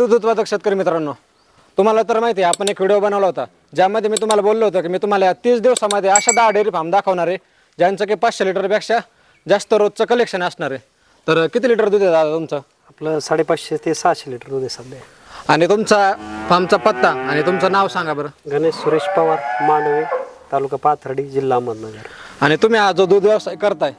दूध उत्पादक शेतकरी मित्रांनो तुम्हाला तर माहिती आहे आपण एक व्हिडिओ बनवला होता ज्यामध्ये मी तुम्हाला बोललो होतो की मी तुम्हाला तीस दिवसामध्ये अशा दहा डेअरी फार्म दाखवणार आहे ज्यांचं की पाचशे लिटरपेक्षा जास्त रोजचं कलेक्शन असणार आहे. तर किती लिटर दूध आहे दादा तुमचं? आपलं साडेपाचशे ते सहाशे लिटर दूध आहे सध्या. आणि तुमचा फार्मचा पत्ता आणि तुमचं नाव सांगा बरं. गणेश सुरेश पवार मांडवे तालुका पाथर्डी जिल्हा अहमदनगर. आणि तुम्ही हा जो दूध व्यवसाय करताय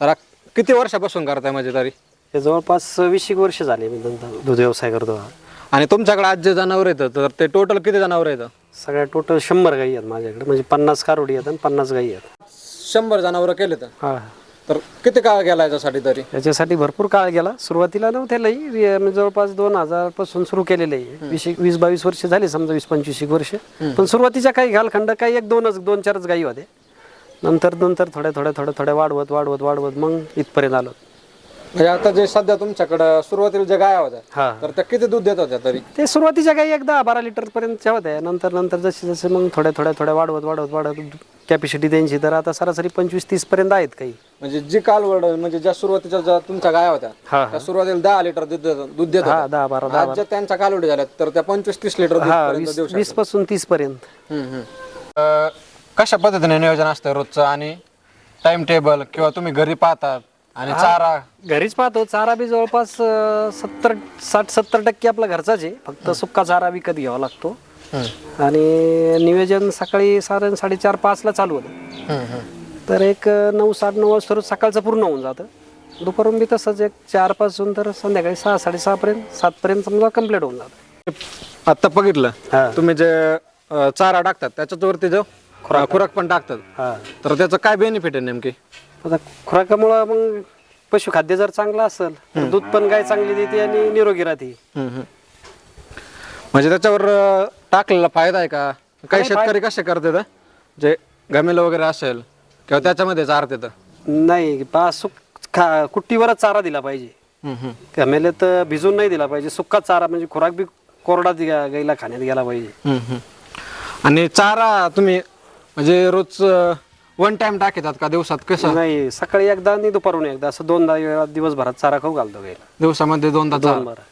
तर हा किती वर्षापासून करताय म्हणजे तरी? हे जवळपास वीस एक वर्ष झाले मी धंदा दूध व्यवसाय करतो. हा आणि तुमच्याकडे आज जे जनावर येतं तर ते टोटल किती जनावर येतं सगळ्या टोटल शंभर गाई आहेत माझ्याकडे. म्हणजे पन्नास कारोडी आहेत आणि पन्नास गाई आहेत. शंभर जनावरं केले तर हा. तर किती काळ गेला याच्यासाठी तरी? याच्यासाठी भरपूर काळ गेला. सुरुवातीला नव्हते लई. मी जवळपास दोन हजारपासून सुरू केलेले आहे. वीस एक- वीस बावीस वर्ष झाली समजा वीस पंचवीस एक वर्ष. पण सुरुवातीच्या काही घालखंड काही एक दोनच दोन चारच गाई होते नंतर नंतर थोड्या थोड्या थोड्या थोड्या वाढवत वाढवत वाढवत मग इथपर्यंत आलो. म्हणजे आता जे सध्या तुमच्याकडं सुरुवातीला जे गाया होत्या हा. तर त्या किती दूध देत होत्या तरी? ते सुरुवातीच्या काही एक दहा बारा लिटर पर्यंतच्या होत्या. नंतर नंतर जसे जसे मग थोड्या थोड्या थोड्या वाढवत वाढवत वाढवत कॅपॅसिटी त्यांची तर आता सरासरी पंचवीस तीस पर्यंत आहेत काही. म्हणजे जी कालवड म्हणजे ज्या सुरुवातीच्या ज्या तुमच्या गाया होत्या हा त्या सुरुवातीला दहा लिटर दूध देत- दूध देत हा होत्या दहा बारा दहा आज ज्या त्यांच्या कालवडी झाल्या तर त्या पंचवीस तीस लिटर दूध हा पर्यंत वीस देऊ वीसपासून तीस पर्यंत. शकतात. हम्म, हम्म. अं, कशा पद्धतीने नियोजन असतं रोजचं? आणि टाइम टेबल किंवा तुम्ही घरी पाहतात आणि चारा. घरीच पाहतो. चारा बी जवळपास सत्तर साठ सत्तर टक्के आपला घरचाच आहे. फक्त सुक्का चारा विकत घ्यावा लागतो. आणि नियोजन सकाळी साधारण साडेचार पाचला चालू होतं. तर एक नऊ साठ नऊ वाजता सकाळचं पूर्ण होऊन जातं. दुपारून बी तसंच एक चारपासून तर संध्याकाळी सहा साडेसहापर्यंत सातपर्यंत समजा कंप्लीट होऊन जातं. आता बघितलं. तुम्ही जे चारा टाकतात त्याच्यावरती जो खुराक खुराक पण टाकतात. हां. तर त्याचं काय बेनिफिट आहे नेमकी? आता खुराकामुळं मग पशुखाद्य जर चांगलं असेल तर दूध पण गाय चांगली देते आणि निरोगी राहते. म्हणजे त्याच्यावर अं, टाकलेला फायदा आहे का? काही शेतकरी कसे करतात जे गमेल वगैरे असेल किंवा त्याच्यामध्ये चारत येतं नाही पा सुक खा कुट्टीवरच चारा दिला पाहिजे. गमेले तर भिजून नाही दिला पाहिजे. सुक्का चारा म्हणजे खुराक बी कोरडा दिला गाईला खाण्यात गेला पाहिजे. आणि चारा तुम्ही म्हणजे रोज वन टाइम टाकतात का दिवसात? कसं? नाही सकाळी एकदा आणि दुपारून एकदा. असं दोनदा वेळा दिवसभरात चारा खाऊ घालतो गाईला दिवसामध्ये दोनदा चारा? दोन बारा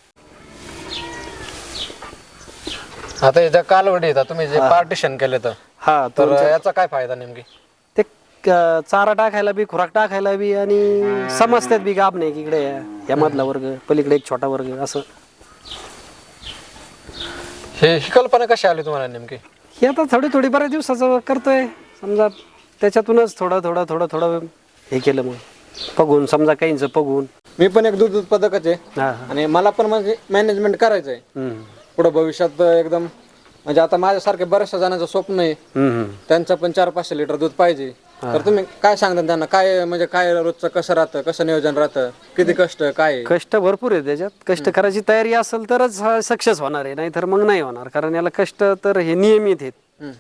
आता हे ज्या कालवडी येतात तुम्ही जे पार्टिशन केले तर हा तर तर याचा काय फायदा नेमकी? ते क- चारा टाकायला बी खुराक टाकायला बी आणि समजतात बी गाब नाही की इकडे या मधला वर्ग पलीकडे एक छोटा वर्ग असं. हे ही कल्पना कशी आली तुम्हाला नेमकी? हे आता थोडी थोडी बऱ्याच दिवसाचं करतोय. समजा त्याच्यातूनच थोडं थोडं थोडं थोडं हे केलं मग. बघून समजा काहींचं बघून मी पण एक दूध उत्पादकच आहे. हा हा. आणि मला पण म्हणजे मॅनेजमेंट करायचं आहे हम्म. पुढे भविष्यात एकदम म्हणजे आता माझ्यासारखे बऱ्याचशा जणांचं स्वप्न आहे. हम्म, हम्म. त्यांचं पण चार पाचशे लिटर दूध पाहिजे. तर तुम्ही काय सांगता त्यांना? काय म्हणजे काय रोजचं कसं राहतं? कसं नियोजन राहतं? किती कष्ट काय? आहे? कष्ट भरपूर आहे त्याच्यात. कष्ट करायची तयारी असेल तरच सक्सेस होणार आहे. नाहीतर मग नाही होणार. कारण याला कष्ट तर हे नियमित आहेत.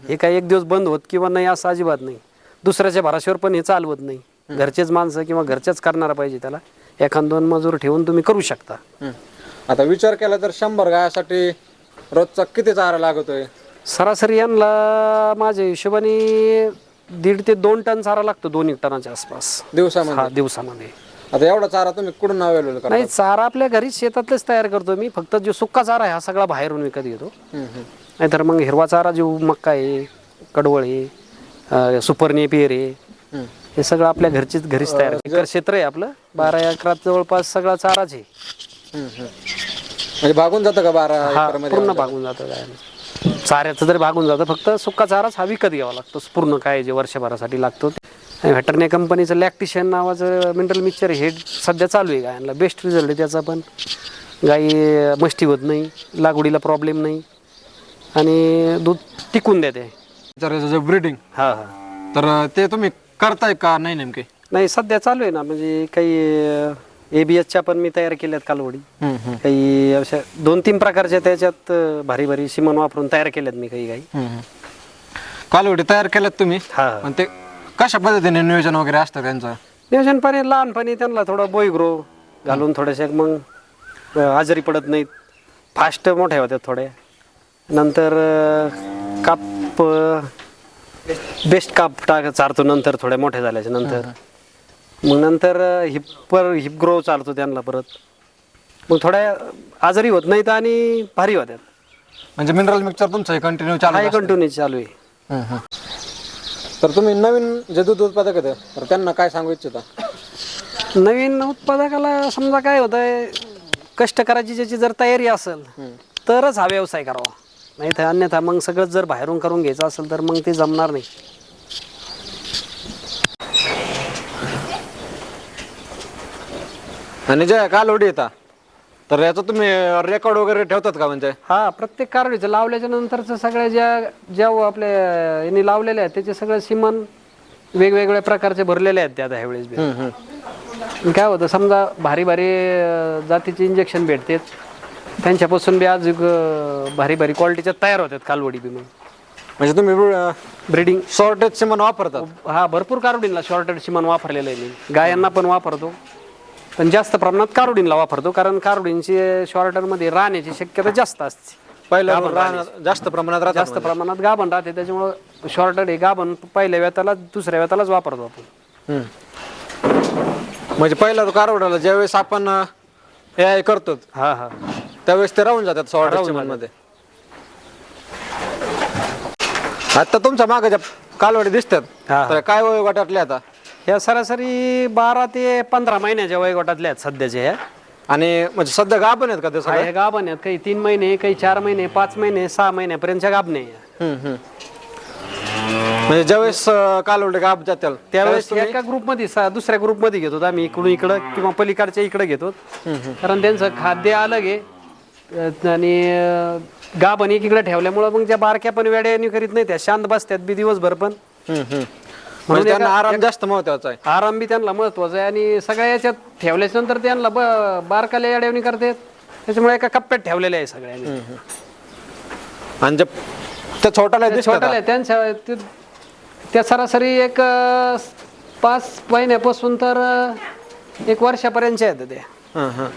हे काही एक दिवस बंद होत किंवा नाही असं अजिबात नाही. दुसऱ्याच्या भराशावर पण हे चालवत नाही. घरचेच माणसं किंवा घरच्याच करणारा पाहिजे त्याला. एखाद दोन मजूर ठेवून तुम्ही करू शकता. हम्म. आता विचार केला तर शंभर गायासाठी रोजचा किती चारा लागतोय? सरासरी यांना माझ्या हिशोबाने दीड ते दोन टन चारा लागतो दोन एक टनाच्या आसपास. दिवसामध्ये? हा दिवसामध्ये. आता एवढा चारा तुम्ही कुठून अवेलेबल करा नाही चारा आपल्या घरी शेतातलेच तयार करतो मी. फक्त जो सुक्का चारा आहे हा सगळा बाहेरून विकत घेतो. नाहीतर मग हिरवा चारा जो मक्का आहे कडवळ आहे अं, सुपर्णी पेर आहे हे सगळं आपल्या घरचीच घरीच तयार. एकर क्षेत्र आहे आपलं. बारा एकरात जवळपास सगळा चाराच आहे. म्हणजे भागून जातं का बारा हा एकरमध्ये पूर्ण भागून जातं काय चाऱ्याचं तरी भागून जातं फक्त सुक्का चाराच हा विकत घ्यावा लागतो. पूर्ण काय जे वर्षभरासाठी लागतो आणि व्हॅटरने कंपनीचं लॅक्टिशियन नावाचं मिनरल मिक्सचर हे सध्या चालू आहे गायांना बेस्ट रिझल्ट आहे त्याचा पण. गाई मस्ती होत नाही लागवडीला प्रॉब्लेम नाही. आणि दूध टिकून देते. विचारायचं जे ब्रीडिंग हां हां. तर ते तुम्ही करताय का नाही नेमके? नाही सध्या चालू आहे ना. म्हणजे काही ए बी एसच्या पण मी तयार केल्यात कालवडी. काही अशा दोन तीन प्रकारच्या त्याच्यात भारी भारी सिमन वापरून तयार केल्यात मी काही काही. कालवडी तयार केल्यात तुम्ही? हा. पण ते कशा पद्धतीने नियोजन वगैरे असतं त्यांचं? नियोजनपणे लहानपणी त्यांना थोडं बोई ग्रो घालून थोडेसे मग अं, आजारी पडत नाहीत. फास्ट मोठ्या होत्या थोड्या. नंतर अं, काप बेस्ट काप टाक चारतो नंतर थोड्या मोठ्या झाल्याच्यानंतर. मग नंतर हिप पर हिप ग्रो चालतो त्यांना परत. मग थोड्या आजारी होत नाहीत आणि भारी होत्यात. म्हणजे मिनरल मिक्सर तुमचं कंटिन्यू चालू असतं. कंटिन्यू चालू आहे. तर तुम्ही नवीन जे दूध उत्पादक आहेत तर त्यांना काय सांगू इच्छिता? नवीन उत्पादकाला समजा काय होतंय कष्ट करायची ज्याची जर तयारी असेल तरच हा व्यवसाय करावा. नाही तर अन्यथा मग सगळं जर बाहेरून करून घ्यायचं असेल तर मग ते जमणार नाही. आणि जे कालवडी येतात तर याचं तुम्ही रेकॉर्ड वगैरे ठेवतात का म्हणजे? हा प्रत्येक कारडीचं लावल्याच्या नंतरचं सगळ्या ज्या ज्या आपल्या यांनी लावलेले आहेत त्याचे सगळे सिमन वेगवेगळ्या प्रकारचे भरलेले आहेत त्या आता ह्यावेळेस बी. हम्म, हम्म. आणि काय होतं समजा भारी भारी अं, जातीचे इंजेक्शन भेटतात. त्यांच्यापासून बी आज अं, भारी भारी क्वालिटीच्या तयार होतात कालवडी बी मग. म्हणजे तुम्ही ब्रिडिंग शॉर्टेज सिमन वापरतात. हा भरपूर कारोडीनला शॉर्टेड सिमन वापरलेलं आहे मी. गायांना पण वापरतो. पण जास्त प्रमाणात कारोडीनला वापरतो कारण कारोडींची शॉर्टरमध्ये राहण्याची शक्यता जास्त असते. पहिल्या राहणार- जास्त प्रमाणात राहतात जास्त प्रमाणात गाभण राहते त्याच्यामुळं शॉर्टेड हे गाभण पहिल्या व्यताला दुसऱ्या व्यतालाच वापरतो आपण. हम्म. म्हणजे पहिला कारवडाला ज्यावेळेस आपण हे आहे करतो हा हा. त्यावेळेस ते राहून जातात सिमनमध्ये आता तुमच्या मागे ज्या कालवडी दिसतात. हा, तर काय वयोगटातले आता? ह्या सरासरी बारा ते पंधरा महिन्याच्या वयोगटातल्या आहेत सध्याच्या ह्या आणि म्हणजे सध्या गाभण आहेत का ते सगळे? हे गाभण आहेत. काही तीन महिने काही चार महिने पाच महिने सहा महिन्यापर्यंतच्या गाभणे आहे. हम्म, हम्म. म्हणजे ज्यावेळेस अं, कालवडी गाभ जातील त्यावेळेस एका ग्रुपमध्ये सा- दुसऱ्या ग्रुपमध्ये घेतो आम्ही इकडून इकडं किंवा पलीकडच्या इकडे घेतो. कारण त्यांचं खाद्य अलग आहे. अं, आणि अं, गाभण एकीकडे ठेवल्यामुळं मग त्या बारक्या पण वेड्यानी करीत नाही त्या शांत बसतात बी दिवसभर पण. हम्म, हम्म. म्हणजे त्यांना आराम जास्त महत्त्वाचा आहे. आराम बी त्यांना महत्त्वाचा आहे आणि सगळ्या याच्यात ठेवल्याच्या नंतर त्यांना ब बारकाल्या याड्यावणी करतात. त्याच्यामुळे एका कप्प्यात ठेवलेल्या आहे सगळ्यांनी. आणि जे त्या छोट्याला दिसतात छोट्याला त्यांच्या ते- त्या सरासरी एक अं, पाच महिन्यापासून तर अं, एक वर्षापर्यंतच्या आहेत ते हं, हं.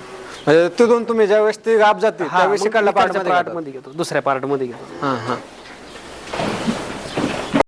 म्हणजे तिथून तुम्ही ज्यावेळेस ती गाभ जाते त्यावेळेस इकडल्या part मध्ये घेतो दुसऱ्या पार्टमध्ये घेतो. हां हां.